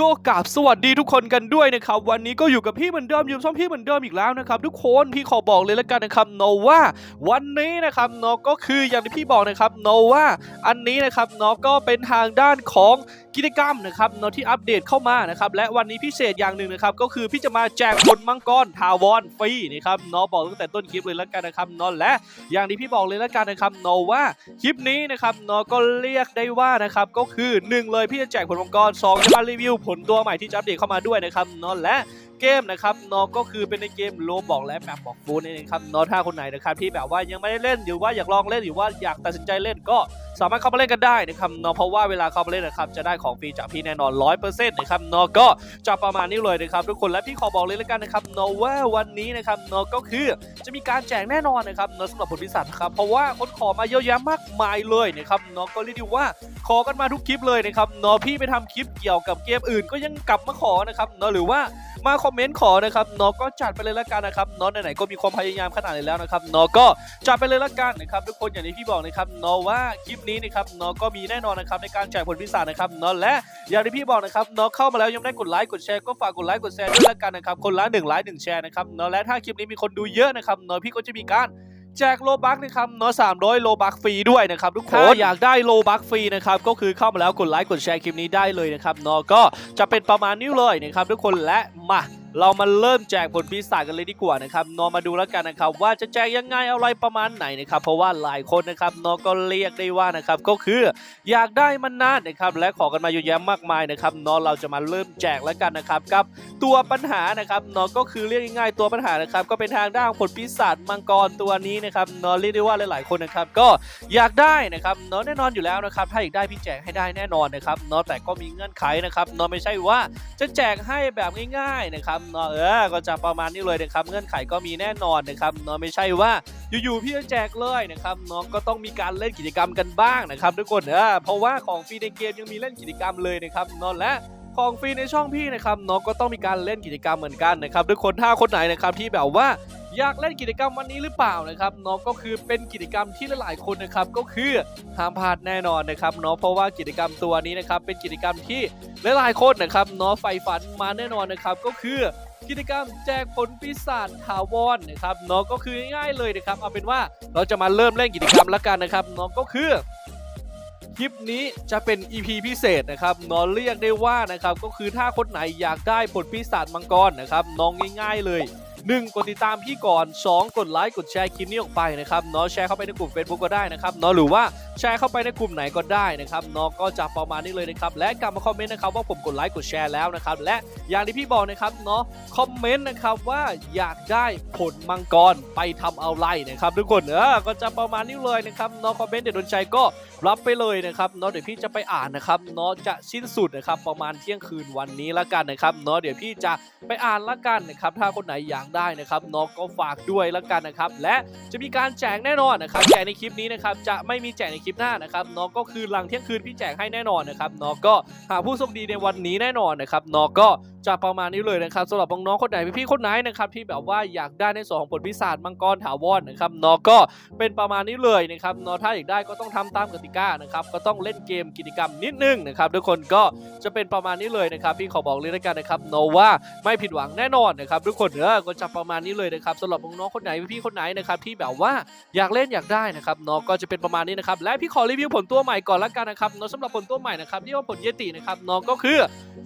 ก็กราบสวัสดีทุกคนกันด้วยนะครับวันนี้ก็อยู่กับพี่เหมือนเดิมอยู่ช่องพี่เหมือนเดิมอีกแล้วนะครับทุกคนพี่ขอบอกเลยแล้วกันนะครับโนว่าวันนี้นะครับโนก็คืออย่างที่พี่บอกนะครับโนว่าอันนี้นะครับโนก็เป็นทางด้านของกิจกรรมนะครับโนที่อัปเดตเข้ามานะครับและวันนี้พิเศษอย่างหนึ่งนะครับก็คือพี่จะมาแจกผลมังกรทาวอนฟรีนะครับโนบอกตั้งแต่ต้นคลิปเลยแล้วกันนะครับโนและอย่างที่พี่บอกเลยแล้วกันนะครับโนว่าคลิปนี้นะครับเนาะก็เรียกได้ว่านะครับก็คือ 1 เลยพี่จะแจกผลมังกร2จะมารีวิวผลตัวใหม่ที่จะอัปเดตเข้ามาด้วยนะครับเนาะและ เกมนะครับนาะก็คือเป็นในเกมโลบอกและแบบบอกฟูนั่นเองครับนาะถ้าคนไหนนะครับที่แบบว่ายังไม่ได้เล่นหรือว่าอยากลองเล่นหรือว่าอยากตัดสินใจเล่นก็สามารถเข้ามาเล่นกันได้นะครับนาะเพราะว่าเวลาเข้ามาเล่นนะครับจะได้ของฟรีจากพี่แน่นอน100%นะครับนาะก็จะประมาณนี้เลยนะครับทุกคนและพี่ขอบอกเลยแล้วกันนะครับนาะว่าวันนี้นะครับนาะก็คือจะมีการแจกแน่นอนนะครับนาะสำหรับผลพิศาจนะครับเพราะว่าคนขอมาเยอะแยะมากมายเลยนะครับนาะก็เรียกได้ว่าขอกันมาทุกคลิปเลยนะครับนาะพี่ไปทำคลิปเกี่ยวกับเกมอื่นก็ยังกลับมาขอนะครับนาะหรือว่ามาคอมเมนต์ขอนะครับนอก็จัดไปเลยละกันนะครับนอไหนๆก็มีความพยายามขนาดนี้แล้วนะครับนอก็จัดไปเลยละกันนะครับทุกคนอย่างที่พี่บอกนะครับนอว่าคลิปนี้นะครับนอก็มีแน่นอนนะครับในการแจกผลพิศาจนะครับนอและอย่างที่พี่บอกนะครับนอเข้ามาแล้วยังได้กดไลค์กดแชร์ก็ฝากกดไลค์กดแชร์ด้วยละกันนะครับคนละหนึ่งไลค์หนึ่งแชร์นะครับนอและถ้าคลิปนี้มีคนดูเยอะนะครับเนาพี่ก็จะมีการ แจกโลบักนะครับเนาะสามร้อยโลบักฟรีด้วยนะครับทุกคนถ้าอยากได้โลบักฟรีนะครับก็คือเข้ามาแล้วกดไลค์กดแชร์คลิปนี้ได้เลยนะครับเนาะก็จะเป็นประมาณนี้เลยนะครับทุกคนและมา เรามาเริ่มแจกผลปีศาจกันเลยดีกว่านะครับนาะมาดูแล้วกันนะครับว่าจะแจกยังไงอะไรประมาณไหนนะครับเพราะว่าหลายคนนะครับนาะก็เรียกได้ว่านะครับก็คืออยากได้มันนานนะครับและขอกันมาเยอะแยะมากมายนะครับนาะเราจะมาเริ่มแจกแล้วกันนะครับกับตัวปัญหานะครับนาะก็คือเรียกง่ายๆตัวปัญหานะครับก็เป็นทางด้านผลปีศาจมังกรตัวนี้นะครับนาะเรียกได้ว่าหลายๆคนนะครับก็อยากได้นะครับนาะแน่นอนอยู่แล้วนะครับถ้าอยากได้พี่แจกให้ได้แน่นอนนะครับนาะแต่ก็มีเงื่อนไขนะครับนาะไม่ใช่ว่าจะแจกให้แบบง่ายๆนะครับเนาะเออก็จะประมาณนี้เลยนะครับเงื่อนไขก็มีแน่นอนนะครับเนาะไม่ใช่ว่าอยู่ๆพี่จะแจกเลยนะครับน้องก็ต้องมีการเล่นกิจกรรมกันบ้างนะครับทุกคนเออเพราะว่าของฟรีในเกมยังมีเล่นกิจกรรมเลยนะครับนอนและของฟรีในช่องพี่นะครับน้องก็ต้องมีการเล่นกิจกรรมเหมือนกันนะครับทุกคนถ้าคนไหนนะครับที่แบบว่า อยากเล่นกิจกรรมวันนี้หรือเปล่านะครับน้องก็คือเป็นกิจกรรมที่หลายๆคนนะครับก็คือห้ามพลาดแน่นอนนะครับเนาะเพราะว่ากิจกรรมตัวนี้นะครับเป็นกิจกรรมที่หลายๆคนนะครับเนาะใฝ่ฝันมาแน่นอนนะครับก็คือกิจกรรมแจกผลปีศาจถาวรนะครับเนาะก็คือง่ายๆเลยนะครับเอาเป็นว่าเราจะมาเริ่มเล่นกิจกรรมแล้วกันนะครับเนาะก็คือคลิปนี้จะเป็น EP พิเศษนะครับน้องเรียกได้ว่านะครับก็คือถ้าคนไหนอยากได้ผลปีศาจมังกรนะครับน้องง่าย ๆเลย 1. กดติดตามพี่ก่อน 2. กดไลค์กดแชร์คลิปนี้ออกไปนะครับเนาะแชร์เข้าไปในกลุ่ม Facebook ก็ได้นะครับเนาะหรือว่า แชร์เข้าไปในกลุ่มไหนก็ได้นะครับเนาะก็จะประมาณนี้เลยนะครับและกลับมาคอมเมนต์นะครับว่าผมกดไลค์กดแชร์แล้วนะครับและอย่างที่พี่บอกนะครับเนาะคอมเมนต์นะครับว่าอยากได้ผลมังกรไปทำเอาไรนะครับทุกคนเออก็จะประมาณนี้เลยนะครับเนาะคอมเมนต์เด็ดโดนใจก็รับไปเลยนะครับเนาะเดี๋ยวพี่จะไปอ่านนะครับเนาะจะสิ้นสุดนะครับประมาณเที่ยงคืนวันนี้ละกันนะครับเนาะเดี๋ยวพี่จะไปอ่านละกันนะครับถ้าคนไหนอยากได้นะครับเนาะก็ฝากด้วยละกันนะครับและจะมีการแจกแน่นอนนะครับแจกในคลิปนี้นะครับจะไม่มีแจกในคลิปลิปหน้านะครับเนาะก็คือหลังเที่ยงคืนพี่แจกให้แน่นอนนะครับเนาะก็หาผู้โชคดีในวันนี้แน่นอนนะครับเนาะก็จะประมาณนี้เลยนะครับสำหรับน้องๆคนไหนพี่ๆคนไหนนะครับที่แบบว่าอยากได้ในส่วนของผลพิศาจมังกรถาวรนะครับเนาะก็เป็นประมาณนี้เลยนะครับเนาะถ้าอยากได้ก็ต้องทำตามกติกานะครับก็ต้องเล่นเกมกิจกรรมนิดนึงนะครับทุกคนก็จะเป็นประมาณนี้เลยนะครับพี่ขอบอกเลยแล้วกันนะครับโนว่าไม่ผิดหวังแน่นอนนะครับทุกคนเออก็จะประมาณนี้เลยนะครับสำหรับน้องๆคนไหนพี่ๆคนไหนนะครับที่แบบว่าอยากเล่นอยากได้นะครับเนาะก็จะเป็นประมาณนี้นะครับและพี่ขอรีวิวผลตัวใหม่ก่อนละกันนะครับเนาะสำหรับผลตัวใหม่นะครับที่ว่าผลเยตินะครับเนาะก็คือ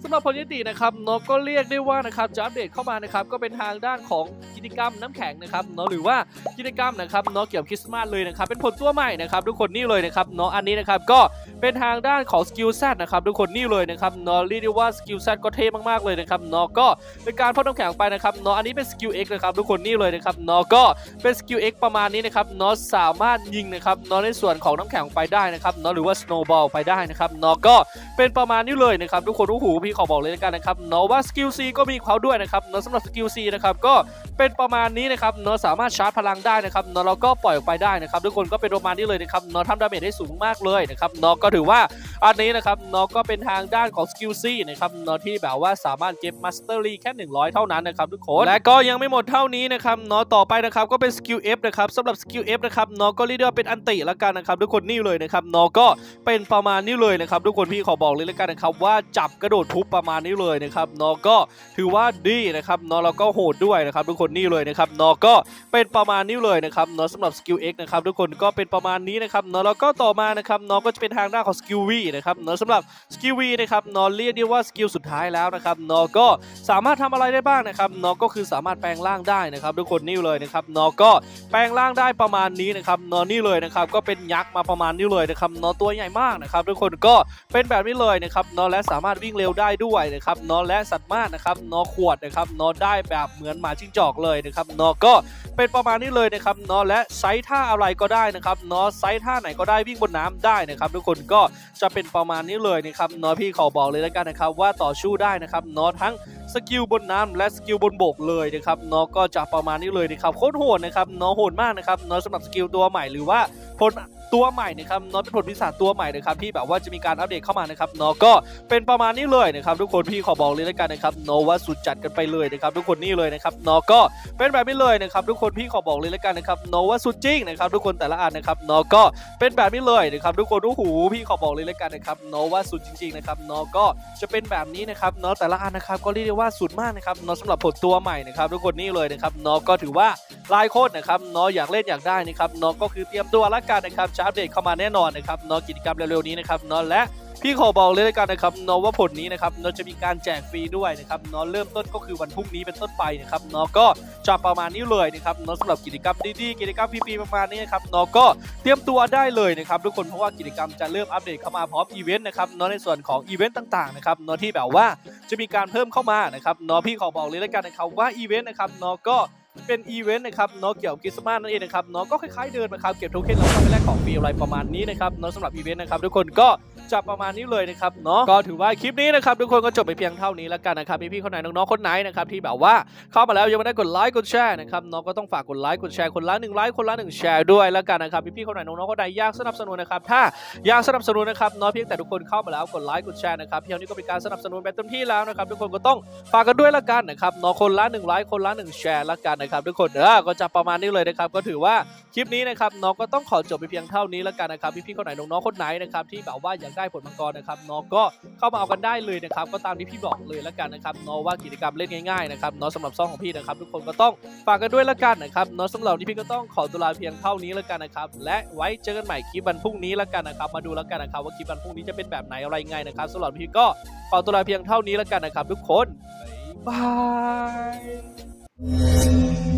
สำหรับผลเยตินะครับเนาะก็เรียกได้ว่านะครับจะอัปเดตเข้ามานะครับก็เป็นทางด้านของกิจกรรมน้ำแข็งนะครับเนาะหรือว่ากิจกรรมนะครับเนาะเกี่ยวกับคริสต์มาสเลยนะครับเป็นผลตัวใหม่นะครับทุกคนนี่เลยนะครับเนาะอันนี้นะครับก็เป็นทางด้านของสกิลแซนะครับทุกคนนี่เลยนะครับเนาะเรียกได้ว่าสกิลแซก็เท่มากๆเลยนะครับเนาะก็เป็นการพ่นน้ำแข็งไปนะครับเนาะอันนี้เป็นสกิล X นะครับทุกคนนี่เลยนะครับเนาะก็เป็นสกิล X ประมาณนี้นะครับเนาะสามารถยิงนะครับเนาะในส่วนของน้ำแข็งไปได้นะครับเนาะหรือว่าสโนว์บอลไปได้นะครับเนาะก็เป็นประมาณนี้เลยนะครับทุกคนโอ้โหพี่ขอบอกเลยกันนะครับเนาะว่าสกิลซีก็มีเขาด้วยนะครับแล้วสำหรับสกิลซีนะครับก็เป็นประมาณนี้นะครับเนาะสามารถชาร์จพลังได้นะครับเนาะแล้วก็ปล่อยออกไปได้นะครับทุกคนก็เป็นประมาณนี้เลยนะครับเนาะทำดาเมจได้สูงมากเลยนะครับเนาะก็ถือว่าอันนี้นะครับเนาะก็เป็นทางด้านของสกิลซี่นะครับเนาะที่แบบว่าสามารถเก็บมาสเตอรี่แค่ 100 เท่านั้นนะครับทุกคนและก็ยังไม่หมดเท่านี้นะครับเนาะต่อไปนะครับก็เป็นสกิล F นะครับสำหรับสกิล F นะครับเนาะก็เรียกได้ว่าเป็นอันติละกันนะครับทุกคนนี่เลยนะครับเนาะก็เป็นประมาณนี้เลยนะครับทุกคนพี่ขอบอกเลยละกันนะครับว่าจับกระโดดทุบประมาณนี้เลยนะครับเนาะก็ถือว่าดีนะครับเนาะแล้วก็โหดด้วยนะครับทุกคนนี่เลยนะครับเนาะก็เป็นประมาณนี้เลยนะครับเนาะสำหรับสกิล X นะครับทุกคนก็เป็นประมาณนี้นะครับเนาะแล้วก็ต่อมานะครับเนาะก็จะเป็นทางด้านของสกิล V นะครับเนาะสำหรับสกิล V นะครับเนาะเรียกได้ว่าสกิลสุดท้ายแล้วนะครับเนาะก็สามารถทำอะไรได้บ้างนะครับเนาะก็คือสามารถแปลงร่างได้นะครับทุกคนนี่เลยนะครับเนาะก็แปลงร่างได้ประมาณนี้นะครับเนาะนี่เลยนะครับก็เป็นยักษ์มาประมาณนี้เลยนะครับเนาะตัวใหญ่มากนะครับทุกคนก็เป็นแบบนี้เลยนะครับเนาะและสามารถวิ่งเร็วได้ด้วยนะครับเนาะและสัตว์มากนะครับเนาะขวดนะครับเนาะได้แบบเหมือนหมาจิ้งจอกเลยนะครับเนาะก็เป็นประมาณนี้เลยนะครับเนาะและไซส์ท่าอะไรก็ได้นะครับเนาะไซส์ท่าไหนก็ได้วิ่งบนน้ำได้นะครับ ทุกคนก็จะเป็นประมาณนี้เลยนะครับเนาะพี่ขอบอกเลยแล้วกันนะครับ ว่าต่อสู้ได้นะครับเนาะทั้งสกิลบนน้ำและสกิลบนบกเลยนะครับเนาะก็จะประมาณนี้เลยนะครับโคตรโหดนะครับเนาะโหดมากนะครับเนาะสำหรับสกิลตัวใหม่หรือว่าผล ตัวใหม่นะครับเนาะเป็นผลพิศาตัวใหม่นะครับที่แบบว่าจะมีการอัปเดตเข้ามานะครับเนาะก็เป็นประมาณนี้เลยนะครับทุกคนพี่ขอบอกเลยแล้วกันนะครับเนาะว่าสุดจัดกันไปเลยนะครับทุกคนนี่เลยนะครับเนาะก็เป็นแบบนี้เลยนะครับทุกคนพี่ขอบอกเลยแล้วกันนะครับเนาะว่าสุดจริงนะครับทุกคนแต่ละอันนะครับเนาะก็เป็นแบบนี้เลยนะครับทุกคนโอ้โหพี่ขอบอกเลยแล้วกันนะครับเนาะว่าสุดจริงๆนะครับเนาะก็จะเป็นแบบนี้นะครับเนาะแต่ละอันนะครับก็เรียกได้ว่าสุดมากนะครับเนาะสำหรับผลตัวใหม่นะครับทุกคนนี่เลยนะครับเนาะก็ถือว่าลายคนนะครับเนาะอยากเล่นอยากได้นะครับเนาะก็คือเตรียมตัวละกันนะครับจะอัปเดตเข้ามาแน่นอนนะครับเนาะกิจกรรมเร็วๆนี้นะครับเนาะและพี่ขอบอกเลยแล้วกันนะครับเนาะว่าผลนี้นะครับเนาะจะมีการแจกฟรีด้วยนะครับเนาะเริ่มต้นก็คือวันพรุ่งนี้เป็นต้นไปนะครับเนาะก็จะประมาณนี้เลยนะครับเนาะสำหรับกิจกรรมดีๆกิจกรรมฟรีๆประมาณนี้นะครับเนาะก็เตรียมตัวได้เลยนะครับทุกคนเพราะว่ากิจกรรมจะเริ่มอัปเดตเข้ามาพร้อมอีเวนต์นะครับเนาะในส่วนของอีเวนต์ต่างๆนะครับเนาะที่แบบว่าจะมีการเพิ่มเข้ามานะครับเนาะพี่ขอบอกเลยแล้วกันนะครับว่าอีเวนต์นะครับเนาะก็ เป็นอีเวนต์นะครับเนาะเกี่ยวกับคริสต์มาสนั่นเองนะครับเนาะก็คล้ายๆเดินนะครับเก็บโทเค็นแล้วก็ไปแลกของฟรีอะไรประมาณนี้นะครับเนาะสำหรับอีเวนต์นะครับทุกคนก็ จะประมาณนี้เลยนะครับเนาะก็ถือว่าคลิปนี้นะครับทุกคนก็จบไปเพียงเท่านี้แล้วกันนะครับพี่ๆคนไหนน้องๆคนไหนนะครับที่แบบว่าเข้ามาแล้วยังไม่ได้กดไลค์กดแชร์นะครับเนาะก็ต้องฝากกดไลค์กดแชร์คนละหนึ่งไลค์คนละหนึ่งแชร์ด้วยแล้วกันนะครับพี่ๆคนไหนน้องๆคนใดอยากสนับสนุนนะครับถ้าอยากสนับสนุนนะครับเนาะเพียงแต่ทุกคนเข้ามาแล้วกดไลค์กดแชร์นะครับเพียงนี้ก็เป็นการสนับสนุนแบบเต็มที่แล้วนะครับทุกคนก็ต้องฝากกันด้วยละกันนะครับเนาะคนละหนึ่งไลค์คนละหนึ่งแชร์ละกันนะครับทุกคนเออก็จะประมาณนี้เลยนะครับก็ถือว่าคลิปนี้นะครับน้องก็ต้องขอจบไปเพียงเท่านี้แล้วกันนะครับพี่ๆคนไหนน้องๆคนไหนนะครับที่แบบว่าอยากได้ผลมังกรนะครับน้องก็เข้ามาเอากันได้เลยนะครับ ก็ตามที่พี่บอกเลยแล้วกันนะครับน้องว่ากิจกรรมเล่นง่ายๆนะครับน้องสำหรับซ่องของพี่นะครับ ทุกคนก็ต้องฝากกันด้วยละกันนะครับน้องสำหรับนี้พี่ก็ต้องขอตัวลาเพียงเท่านี้แล้วกันนะครับ และไว้เจอกันใหม่คลิปวันพรุ่งนี้แล้วกันนะครับ มาดูแล้วกันนะครับว่าคลิปวันพรุ่งนี้จะเป็นแบบไหนอะไรไงนะครับสำหรับพี่ก็ขอตัวลาเพียงเท่านี้แล้วกันนะครับ ทุกคนบ๊ายบาย